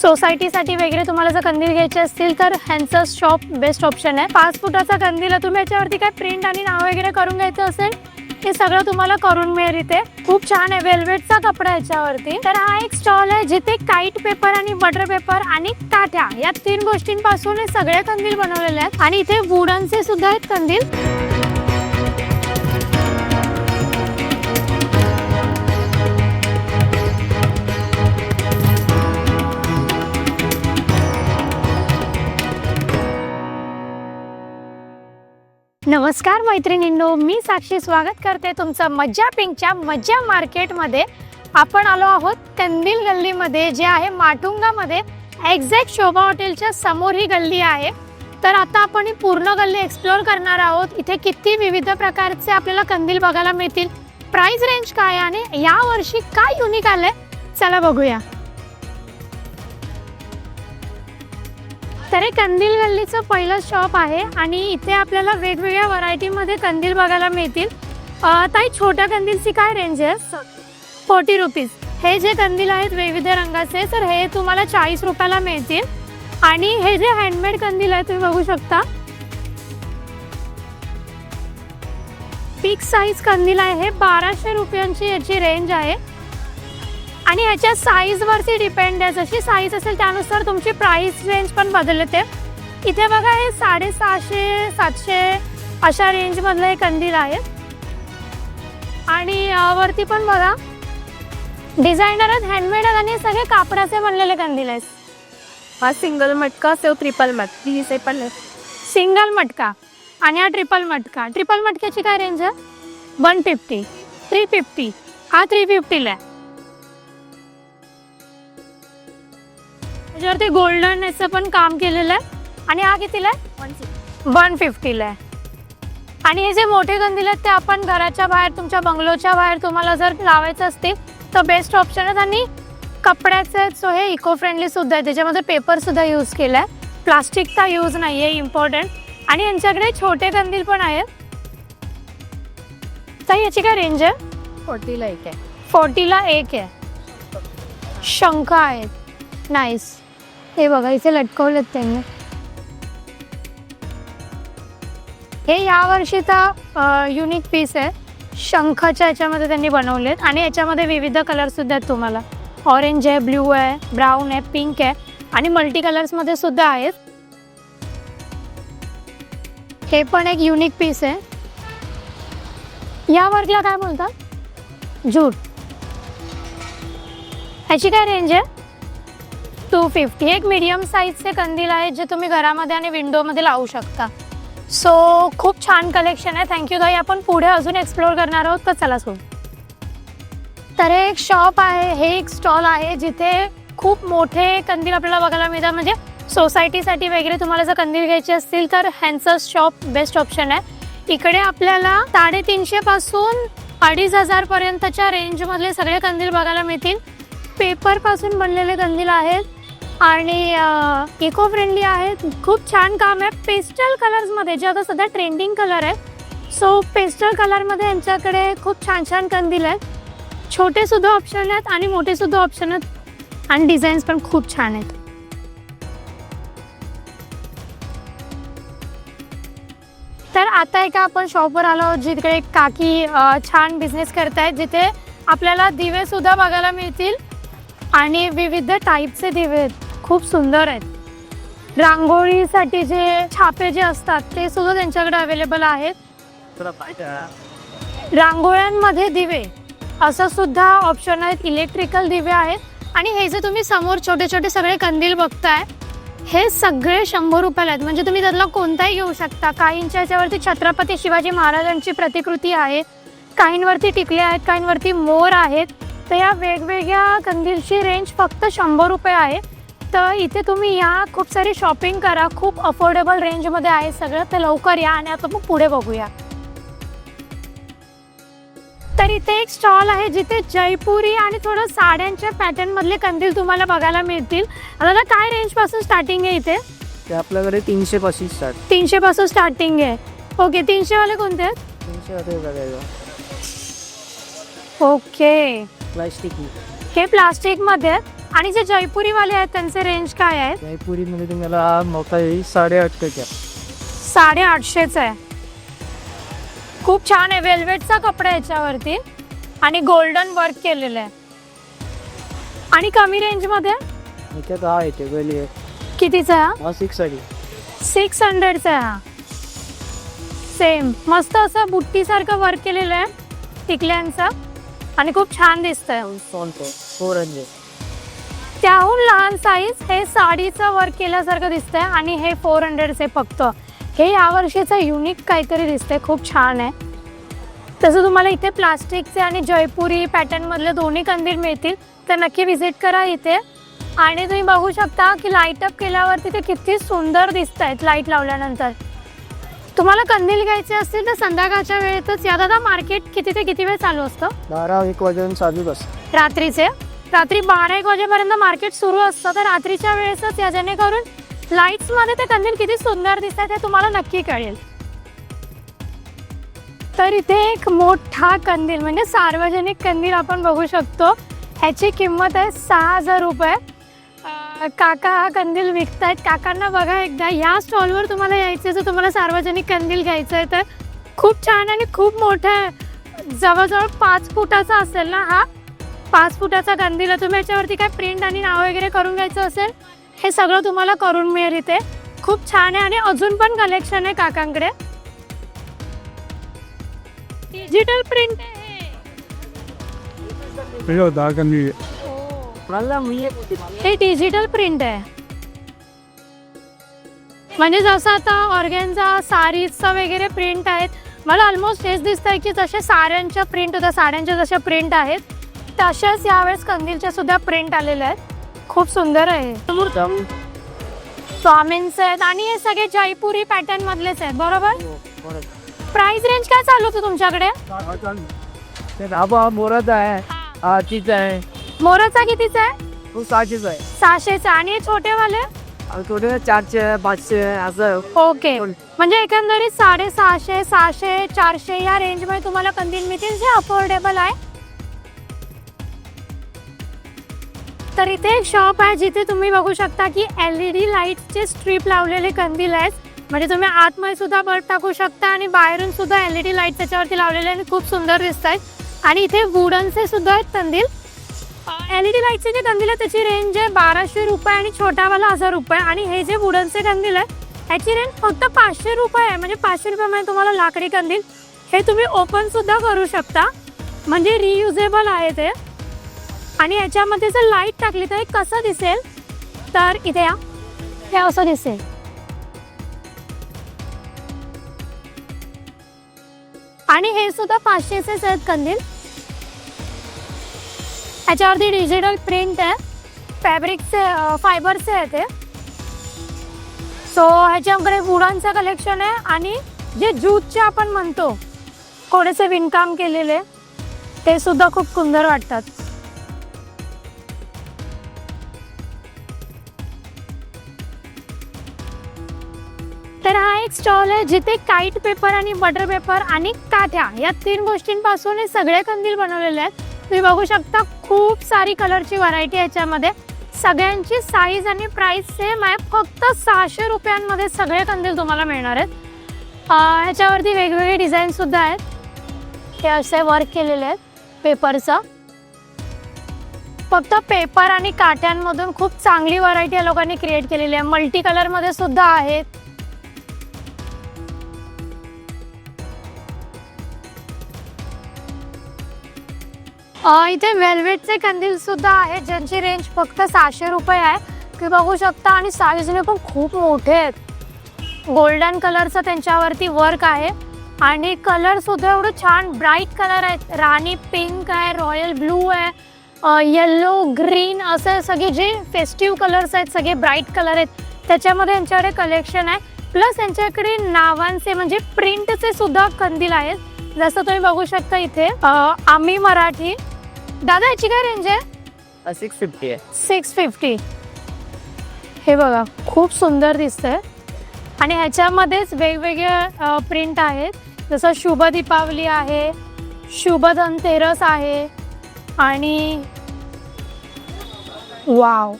सोसायटीसाठी वगैरे तुम्हाला जर कंदील घ्यायचे असतील तर ह्यांचं शॉप बेस्ट ऑप्शन आहे. पाच फुटाचा कंदील आहे. तुम्ही याच्यावरती काय प्रिंट आणि नाव वगैरे करून घ्यायचं असेल हे सगळं तुम्हाला करून मिळेल इथे. खूप छान आहे. वेल्वेटचा कपडा याच्यावरती. तर हा एक स्टॉल आहे जिथे काईट पेपर आणि बटर पेपर आणि काठ्या या तीन गोष्टींपासून हे सगळे कंदील बनवलेले आहेत. आणि इथे वुडनचे सुद्धा आहेत कंदील. नमस्कार मैत्रिणींनो मी साक्षी स्वागत करते तुमचं मज्जा पिंकच्या मज्जा मार्केटमध्ये. आपण आलो आहोत कंदील गल्लीमध्ये जे आहे माटुंगामध्ये. एक्झॅक्ट शोभा हॉटेलच्या समोर ही गल्ली आहे. तर आता आपण ही पूर्ण गल्ली एक्सप्लोअर करणार आहोत. इथे किती विविध प्रकारचे आपल्याला कंदील बघायला मिळतील. प्राईस रेंज काय आहे आणि यावर्षी काय युनिक आलंय? चला बघूया. तर हे कंदील गल्लीचं पहिलं शॉप आहे आणि इथे आपल्याला वेगवेगळ्या व्हरायटीमध्ये कंदील बघायला मिळतील. ताई छोट्या कंदीलची काय रेंज आहे? फोर्टी रुपीज हे जे कंदील आहेत विविध रंगाचे तर हे तुम्हाला चाळीस रुपयाला मिळतील. आणि हे जे हँडमेड कंदील आहे तुम्ही बघू शकता. पिक साईज कंदील आहे. हे बाराशे रुपयांची याची रेंज आहे. आणि ह्याच्या साईजवरती डिपेंड आहे. जशी साईज असेल त्यानुसार तुमची प्राइस रेंज पण बदलते. इथे बघा हे साडेसहाशे सातशे अशा रेंजमधलं हे कंदील आहे. आणि वरती पण बघा डिझायनर आहेत हँडमेड आहेत आणि सगळे कापडाचे बनलेले कंदील आहेत. हा सिंगल मटका सेव ट्रिपल मटकी हे पण सिंगल मटका आणि हा ट्रिपल मटका. ट्रिपल मटक्याची काय रेंज आहे? वन फिफ्टी थ्री फिफ्टी हा थ्री फिफ्टीला आहे. त्याच्यावरती गोल्डन याचं पण काम केलेलं आहे. आणि हा कितीला आहे? वन फिफ्टीला आहे आणि हे जे मोठे कंदील आहेत ते आपण घराच्या बाहेर तुमच्या बंगलोच्या बाहेर तुम्हाला जर लावायचं असतील तर बेस्ट ऑप्शन आहेत. आणि कपड्याचे आहेत सो हे इको फ्रेंडली सुद्धा आहे त्याच्यामध्ये पेपर सुद्धा यूज केला आहे प्लास्टिकचा यूज नाही आहे इम्पॉर्टंट आणि यांच्याकडे छोटे कंदील पण आहेत. तर याची काय रेंज आहे? फोर्टीला एक आहे. फोर्टीला एक आहे. शंख आहेत. नाईस हे बघा इथे लटकवलेत त्यांनी. हे या वर्षीचा युनिक पीस आहे. शंखाच्या याच्यामध्ये त्यांनी बनवलेत आणि याच्यामध्ये विविध कलर सुद्धा आहेत तुम्हाला. ऑरेंज आहे ब्ल्यू आहे ब्राऊन आहे पिंक आहे आणि मल्टी कलर्समध्ये सुद्धा आहेत. हे पण एक युनिक पीस आहे. या वर्कला काय बोलतात जूट. ह्याची काय रेंज आहे? टू फिफ्टी एक मीडियम साईजचे कंदील आहेत जे तुम्ही घरामध्ये आणि विंडोमध्ये लावू शकता. सो खूप छान कलेक्शन आहे. थँक्यू दाई आपण पुढे अजून एक्सप्लोअर करणार आहोत तर चला सोड तर हे एक शॉप आहे. हे एक स्टॉल आहे जिथे खूप मोठे कंदील आपल्याला बघायला मिळतात. म्हणजे सोसायटीसाठी वगैरे तुम्हाला जर कंदील घ्यायचे असतील तर ह्यांचं शॉप बेस्ट ऑप्शन आहे. इकडे आपल्याला साडेतीनशेपासून अडीच हजारपर्यंतच्या रेंजमधले सगळे कंदील बघायला मिळतील. पेपरपासून बनलेले कंदील आहेत. आणि इको फ्रेंडली आहेत. खूप छान काम आहे. पेस्टल कलर्समध्ये जे आता सध्या ट्रेंडिंग कलर आहे सो पेस्टल कलरमध्ये यांच्याकडे खूप छान छान कंदील आहेत. छोटेसुद्धा ऑप्शन आहेत आणि मोठेसुद्धा ऑप्शन आहेत. आणि डिझाईन्स पण खूप छान आहेत. तर आता एका आपण शॉपवर आलो आहोत जिकडे काकी छान बिझनेस करतायत. जिथे आपल्याला दिवेसुद्धा बघायला मिळतील. आणि विविध टाईपचे दिवे आहेत. खूप सुंदर आहेत. रांगोळीसाठी जे छापे जे असतात ते सुद्धा त्यांच्याकडे अवेलेबल आहेत. रांगोळ्यांमध्ये दिवे. असं सुद्धा ऑप्शन आहेत. इलेक्ट्रिकल दिवे आहेत. आणि हे जे तुम्ही समोर छोटे छोटे सगळे कंदील बघताय हे सगळे शंभर रुपयाला आहेत. म्हणजे तुम्ही त्यातला कोणताही घेऊ शकता. काहींच्या याच्यावरती छत्रपती शिवाजी महाराजांची प्रतिकृती आहे. काहींवरती टिकले आहेत काहींवरती मोर आहेत. तर या वेगवेगळ्या कंदीलची रेंज फक्त शंभर रुपये आहे. तर इथे तुम्ही या खूप सारी शॉपिंग करा खूप अफोर्डेबल रेंजमध्ये आहे सगळं तर लवकर या आणि आता मग पुढे बघूया. तर इथे एक स्टॉल आहे जिथे जयपुरी आणि थोडं साड्यांच्या पॅटर्न मधले कंदील तुम्हाला बघायला मिळतील. आता काय रेंजपासून स्टार्टिंग आहे इथे? ते आपल्याकडे तीनशे पासून स्टार्ट तीनशे पासून स्टार्टिंग आहे. ओके तीनशे वाले कोणते आहेत? तीनशे मध्ये बघायचं ओके प्लास्टिक हे प्लास्टिकमध्ये आहेत. आणि जे जयपुरीवाले आहेत त्यांचे रेंज काय आहे जयपुरीमध्ये तुम्हाला मोठा येईल साडेआठशेच्या साडेआठशेच आहे खूप छान आहे वेल्वेटचा कपडा आहे याच्यावरती. आणि गोल्डन वर्क केलेलं आहे. आणि कमी रेंजमध्ये ह्याच्यात हा येते गली आहे. कितीचा आहे हा? सिक्स हंड्रेडचा आहे. हा. सेम मस्त असं बुट्टीसारखं वर्क केलेलं आहे टिकल्यांचं. आणि खूप छान दिसतंय. फोर हंड्रेड त्याहून लहान साईज हे साडीचं वर्क केल्यासारखं दिसतंय आणि हे फोर हंड्रेडचे फक्त. हे यावर्षीचं युनिक काहीतरी दिसतंय खूप छान आहे. तसं तुम्हाला इथे प्लास्टिकचे आणि जयपुरी पॅटर्नमधले दोन्ही कंदील मिळतील तर नक्की व्हिजिट करा इथे. आणि तुम्ही बघू शकता की लाइट अप केल्यावरती ते किती सुंदर दिसत आहेत लाइट लावल्यानंतर. तुम्हाला कंदील घ्यायचे असतील तर संध्याकाळच्या वेळेतच या. दादा मार्केट किती ते किती वेळ चालू असतं? बारा एक वाजून चालू बस. रात्रीचे? रात्री बारा एक वाजेपर्यंत मार्केट सुरू असतं. तर रात्रीच्या वेळेसच या जेणेकरून लाईट्समध्ये ते कंदील किती सुंदर दिसतात हे तुम्हाला नक्की कळेल. तर इथे एक मोठा कंदील म्हणजे सार्वजनिक कंदील आपण बघू शकतो. ह्याची किंमत आहे सहा हजार रुपये. काका हा कंदील विकतायत. काकांना बघा एकदा या स्टॉलवर तुम्हाला यायचं जर तुम्हाला सार्वजनिक कंदील घ्यायचं आहे तर. खूप छान आणि खूप मोठं आहे. जवळजवळ पाच फुटाचा असेल ना हा? पाच फुटाचा गन दिला तुम्ही याच्यावरती काय प्रिंट आणि नाव वगैरे करून घ्यायचं असेल हे सगळं तुम्हाला करून मिळेल इथे. खूप छान आहे आणि अजून पण कलेक्शन आहे काकांकडे. डिजिटल प्रिंट हे डिजिटल प्रिंट आहे. म्हणजे जसं आता ऑर्गेनचा सारीजचा वगैरे प्रिंट आहेत मला ऑलमोस्ट हेच दिसत आहे की जसे साऱ्यांच्या प्रिंट होत्या साड्यांच्या जशा प्रिंट आहेत तशाच यावेळेस कंदीलच्या सुद्धा प्रिंट आलेल्या आहेत. खूप सुंदर आहे. स्वामींचे आहेत आणि हे सगळे जयपुरी पॅटर्न मधलेच आहेत बरोबर? हो, प्राइस रेंज काय चालू होतं तुमच्याकडे? ते हा मोराचा आहे. हा. तीच आहे. मोराचा कितीचा आहे? तो सहाशेच आहे. सहाशेचा. आणि हे छोटेवाले? आणि थोडे चारशे पाचशे असं. आहे. ओके म्हणजे एकंदरीत साडेसहाशे सहाशे चारशे या रेंजमध्ये तुम्हाला कंदील मिळतील जे अफोर्डेबल आहे. तर इथे एक शॉप आहे जिथे तुम्ही बघू शकता की एल ई डी लाईटचे स्ट्रीप लावलेले कंदील आहेत. म्हणजे तुम्ही आतमध्ये सुद्धा बल्ब टाकू शकता आणि बाहेरून सुद्धा एल ई डी लाइट त्याच्यावरती लावलेले आणि खूप सुंदर दिसत आहेत आणि इथे वुडनचे सुद्धा आहेत कंदील. एल ई डी लाईटचे जे कंदील आहे त्याची रेंज आहे बाराशे रुपये आणि छोटावाला हजार रुपये. आणि हे जे वुडनचे कंदील आहे ह्याची रेंज फक्त पाचशे रुपये आहे. म्हणजे पाचशे रुपयामध्ये तुम्हाला लाकडी कंदील. हे तुम्ही ओपन सुद्धा करू शकता. म्हणजे रियुजेबल आहे ते. आणि याच्यामध्ये जर लाइट टाकली तर हे कसं दिसेल? तर इथे या. हे असं दिसेल. आणि हे सुद्धा पाचशेचेच आहेत कंदील याच्यावरती डिजिटल प्रिंट आहे. फॅब्रिकचे फायबरचे आहे ते. सो ह्याच्याकडे वुडांचं कलेक्शन आहे आणि जे ज्यूटचे आपण म्हणतो थोडेसे विणकाम केलेले ते सुद्धा खूप सुंदर वाटतात. एक स्टॉल आहे जिथे काईट पेपर आणि बटर पेपर आणि काठ्या या तीन गोष्टींपासून हे सगळे कंदील बनवलेले आहेत. तुम्ही बघू शकता खूप सारी कलरची व्हरायटी याच्यामध्ये. सगळ्यांची साईज आणि प्राईस सेम आहे. फक्त सहाशे रुपयांमध्ये सगळे कंदील तुम्हाला मिळणार आहेत. ह्याच्यावरती वेगवेगळे डिझाईन सुद्धा आहेत. हे असे वर्क केलेले आहेत पेपरचं फक्त पेपर आणि काट्यांमधून खूप चांगली व्हरायटी या लोकांनी क्रिएट केलेली आहे. मल्टी कलरमध्ये सुद्धा आहेत. इथे वेल्वेटचे कंदील सुद्धा आहेत ज्यांची रेंज फक्त सहाशे रुपये आहे. तुम्ही बघू शकता आणि साईजने पण खूप मोठे आहेत. गोल्डन कलरचं त्यांच्यावरती वर्क आहे. आणि कलर सुद्धा एवढं छान ब्राईट कलर आहेत. राणी पिंक आहे रॉयल ब्लू आहे येल्लो ग्रीन असे सगळे जे फेस्टिव्ह कलर्स आहेत सगळे ब्राईट कलर आहेत. त्याच्यामध्ये यांच्याकडे कलेक्शन आहे. प्लस यांच्याकडे नावांचे म्हणजे प्रिंटचे सुद्धा कंदील आहेत. जसं तुम्ही बघू शकता इथे आम्ही मराठी दादा याची काय रेंज आहे? सिक्स फिफ्टी आहे. सिक्स फिफ्टी हे बघा खूप सुंदर दिसतंय. आणि ह्याच्यामध्येच वेगवेगळे प्रिंट आहेत. जसं शुभ दीपावली आहे शुभ धनतेरस आहे आणि वाव.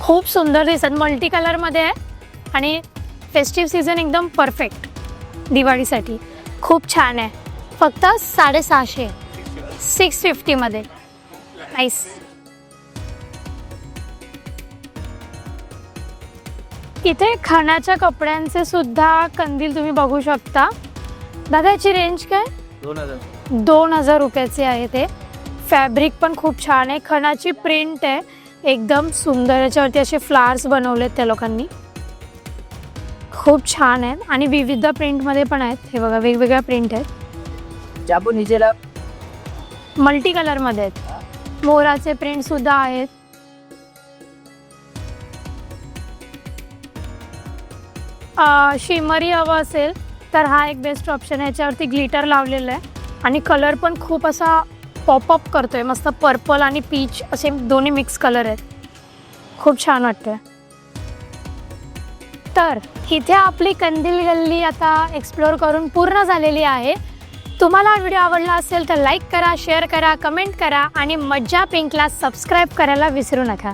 खूप सुंदर दिसत मल्टी कलरमध्ये आहे. आणि फेस्टिव्ह सीझन एकदम परफेक्ट दिवाळीसाठी. खूप छान आहे. फक्त साडेसहाशे. सिक्स फिफ्टीमध्ये नाईस इथे खाण्याच्या कपड्यांचे सुद्धा कंदील तुम्ही बघू शकता. दादा याची रेंज काय? दोन हजार. दोन हजार रुपयाचे आहे ते. फॅब्रिक पण खूप छान आहे. खणाची प्रिंट आहे. एकदम सुंदर. याच्यावरती असे फ्लावर्स बनवलेत त्या लोकांनी. खूप छान आहेत. आणि विविध प्रिंटमध्ये पण आहेत. हे बघा वेगवेगळ्या प्रिंट आहेत. चापू नीचेला मल्टी कलरमध्ये आहेत. मोराचे प्रिंट सुद्धा आहेत. शिमरी हवं असेल तर हा एक बेस्ट ऑप्शन आहे. याच्यावरती ग्लिटर लावलेलं आहे. आणि कलर पण खूप असा पॉपअप करतोय. मस्त पर्पल आणि पीच असे दोन्ही मिक्स कलर आहेत. खूप छान वाटतंय. तर इथे आपली कंदील गल्ली आता एक्सप्लोअर करून पूर्ण झालेली आहे. तुम्हाला हा व्हिडिओ आवडला असेल तर लाईक करा शेअर करा कमेंट करा आणि मज्जा पिंकला सबस्क्राईब करायला विसरू नका.